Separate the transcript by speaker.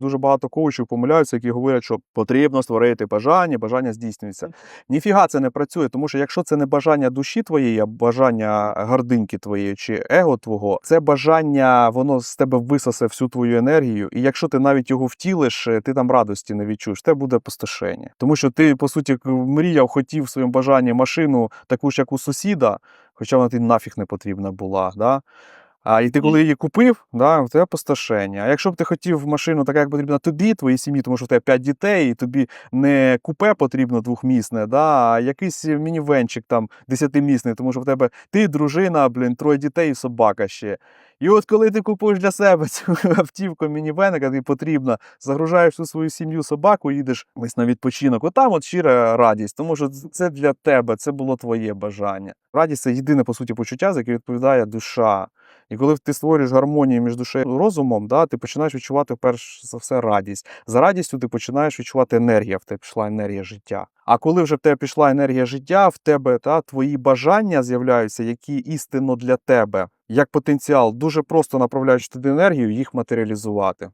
Speaker 1: Дуже багато коучів помиляються, які говорять, що потрібно створити бажання, бажання здійснюється. Ніфіга це не працює, тому що якщо це не бажання душі твоєї, а бажання гординки твоєї чи его твого, це бажання, воно з тебе висосе всю твою енергію. І якщо ти навіть його втілиш, е, ти там радості не відчуєш, це буде пустошення. Тому що ти, по суті, мріяв, хотів в своєму бажанні машину таку ж, як у сусіда, хоча вона тобі нафіг не потрібна була. Да? А і ти коли її купив, да, у тебе пустошення. А якщо б ти хотів машину така, як потрібна тобі, твоїй сім'ї, тому що в тебе 5 дітей, і тобі не купе потрібно двохмісне, да, а якийсь мінівенчик там десятимісний, тому що в тебе ти, дружина, блін, троє дітей і собака ще. І от коли ти купуєш для себе цю автівку мінівен, яка тобі потрібна, загружаєш всю свою сім'ю собаку, їдеш десь на відпочинок. Отам от щира радість, тому що це для тебе, це було твоє бажання. Радість це єдине по суті почуття, за яке відповідає душа. І коли ти створюєш гармонію між душею і розумом, да, ти починаєш відчувати перш за все радість. За радістю ти починаєш відчувати енергія, в тебе пішла енергія життя. А коли вже в тебе пішла енергія життя, в тебе та, твої бажання з'являються, які істинно для тебе, як потенціал, дуже просто направляючи туди енергію, їх матеріалізувати.